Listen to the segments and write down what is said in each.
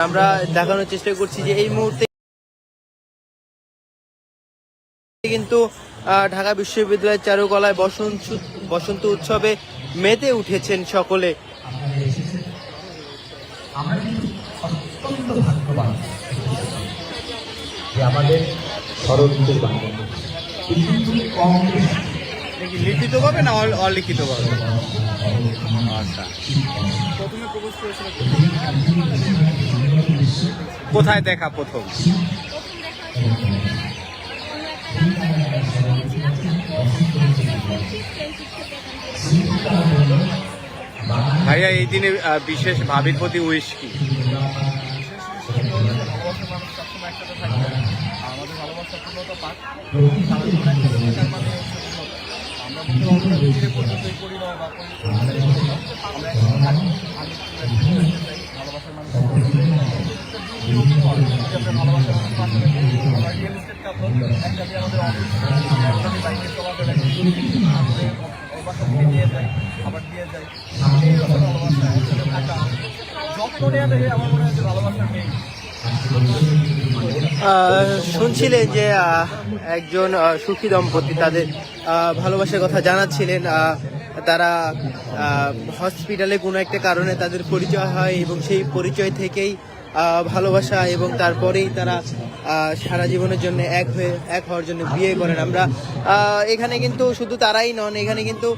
আমরা দেখানোর চেষ্টা করছি যে এই মুহূর্তে কিন্তু ঢাকা বিশ্ববিদ্যালয়ের চারুকলায় বসন্ত বসন্ত উৎসবে মেতে উঠেছেন সকলে। আমরা অত্যন্ত ভাগ্যবান যে আমাদের শরৎদের বাংলা কম লিখিত ভাবে না অলিখিত ভাবে আচ্ছা কোথায় দেখা প্রথম? ভাইয়া এই দিনে বিশেষ ভাবির প্রতি উইশ কি? আমাদের শুনছিলেন যে একজন সুখী দম্পতি তাদের ভালোবাসার কথা জানাচ্ছিলেন তারা হসপিটালে কোনো একটা কারণে তাদের পরিচয় হয় এবং সেই পরিচয় থেকেই ভালোবাসা এবং তারপরেই তারা সারা জীবনের জন্য এক হয়ে, এক হওয়ার জন্য বিয়ে করেন। আমরা এখানে কিন্তু শুধু তারাই নন, এখানে কিন্তু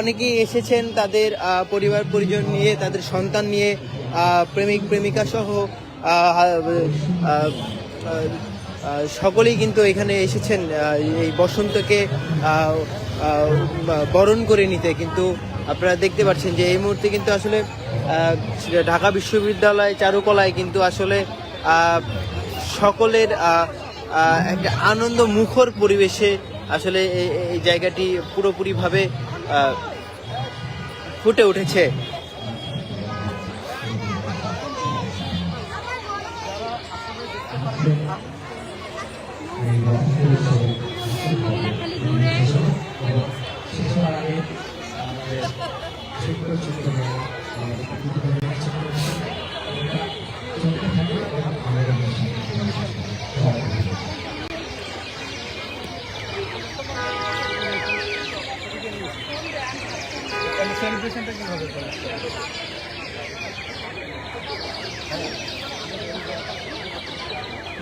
অনেকেই এসেছেন তাদের পরিবার, পরিজন নিয়ে, তাদের সন্তান নিয়ে প্রেমিক, প্রেমিকা সহ সকলেই কিন্তু এখানে এসেছেন এই বসন্তকে বরণ করে নিতে। কিন্তু আপনারা দেখতে পাচ্ছেন যে এই মুহূর্তে কিন্তু আসলে ঢাকা বিশ্ববিদ্যালয় চারুকলায় কিন্তু আসলে সকলের একটা আনন্দ মুখর পরিবেশে আসলে এই জায়গাটি পুরোপুরিভাবে ফুটে উঠেছে।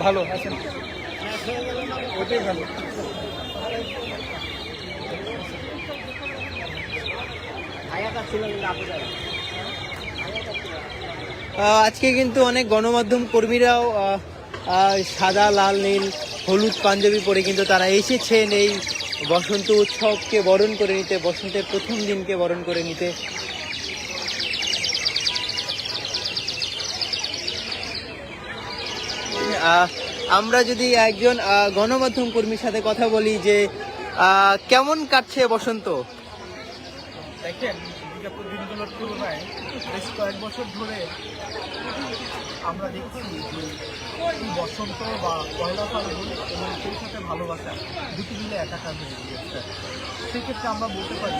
ভালো আছেন ভালো। আজকে কিন্তু অনেক গণমাধ্যম কর্মীরাও সাদা, লাল, নীল, হলুদ, পাঞ্জাবি পরে কিন্তু তারা এসেছেন এই বসন্ত উৎসবকে বরণ করে নিতে, বসন্তের প্রথম দিনকে বরণ করে নিতে। আমরা যদি একজন গণমাধ্যম কর্মীর সাথে কথা বলি যে কেমন কাটছে বসন্ত? দেখেন বিগত দিনগুলোর তুলনায় বেশ কয়েক বছর ধরে আমরা দেখছি যে বসন্ত বা পয়লা ফাল্গুন এবং সেই সাথে ভালোবাসা দুটি মিলে একাকার হয়ে গিয়েছে। সেক্ষেত্রে আমরা বলতে পারি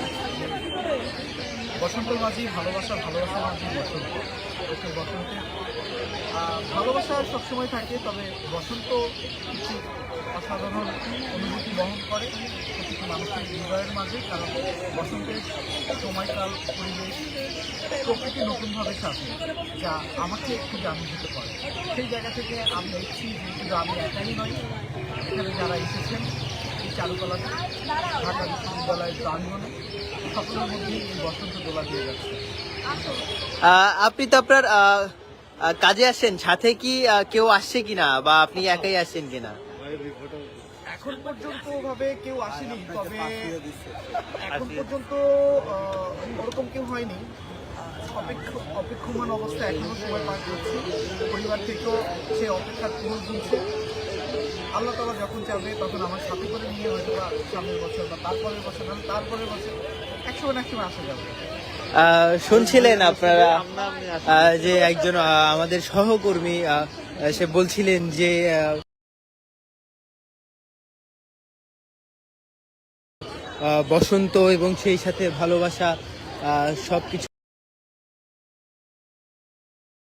বসন্ত মাঝি ভালোবাসা ভালোবাসা মাঝি বসন্ত। বসন্তের আহ, ভালোবাসা সবসময় থাকে তবে বসন্ত কিছু অসাধারণ অনুভূতি বহন করে প্রতিটি মানুষের হৃদয়ের মাঝে কারণ বসন্তের সময়কাল পরিবেশ প্রকৃতি নতুনভাবে সাজে যা আমাকে খুব আনন্দিত করে। সেই জায়গা থেকে আমি দেখছি যে শুধু আমি একাই নই এখানে যারা এসেছেন এই চারুকলাতে ঢাকা বিশ্ববিদ্যালয়ের প্রাঙ্গণে সকলের মধ্যেই বসন্ত দোলা দিয়ে যাচ্ছে আপনি তো আপনার কাজে আসেন সাথে কি কেউ আসছে কিনা বা আপনি একাই আসছেন কিনা? এখন পর্যন্ত ভাবে কেউ আসেনি তবে এখন পর্যন্ত ওরকম কেউ হয়নি। অপেক্ষ অপেক্ষমান অবস্থা এখনও সময় পার করছি। পরিবার থেকেও সে অপেক্ষার পুরো আল্লাহ তালা যখন চাবে তখন আমার সাথে করে নিয়ে হয়তো বা সামনের বছর বা তারপরের বছর না তারপরের বছর শুনছিলেন আপনারা যে একজন আমাদের সহকর্মী সে বলছিলেন যে বসন্ত এবং সেই সাথে ভালোবাসা সব কিছু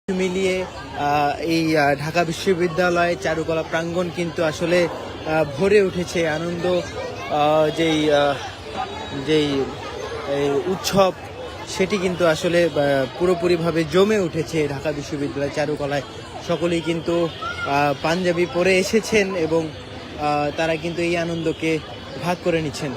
মিলিয়ে এই ঢাকা বিশ্ববিদ্যালয় চারুকলা প্রাঙ্গণ কিন্তু আসলে ভরে উঠেছে। আনন্দ যেই যেই উৎসব, সেটি কিন্তু আসলে পুরোপুরিভাবে জমে উঠেছে ঢাকা বিশ্ববিদ্যালয় চারুকলায়। সকলেই কিন্তু পাঞ্জাবি পরে এসেছেন এবং তারা কিন্তু এই আনন্দকে ভাগ করে নিচ্ছেন।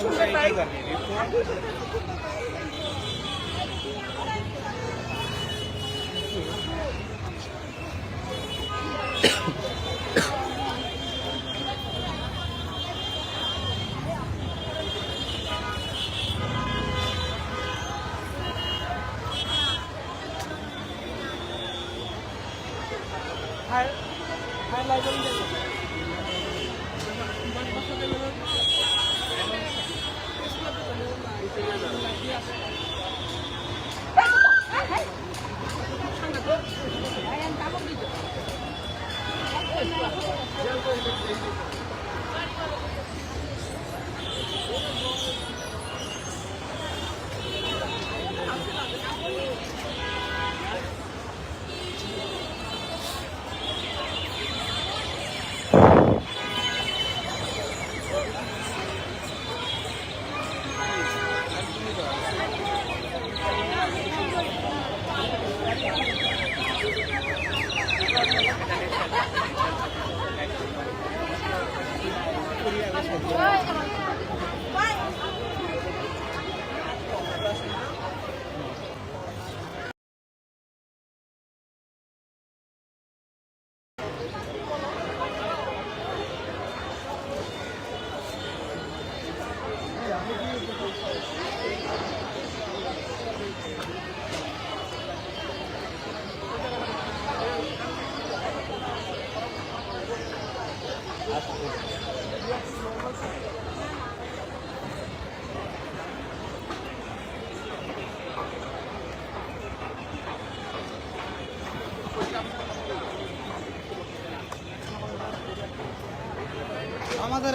Thank you. আমাদের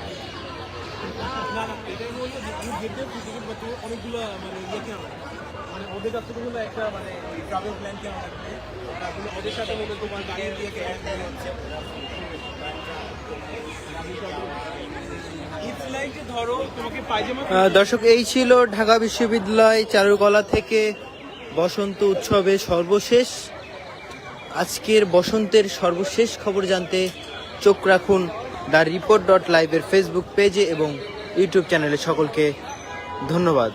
দর্শক, এই ছিল ঢাকা বিশ্ববিদ্যালয় চারুকলা থেকে বসন্ত উৎসবে সর্বশেষ। আজকের বসন্তের সর্বশেষ খবর জানতে চোখ রাখুন দ্য রিপোর্ট ডট লাইভের ফেসবুক পেজে এবং ইউটিউব চ্যানেলে সকলকে ধন্যবাদ।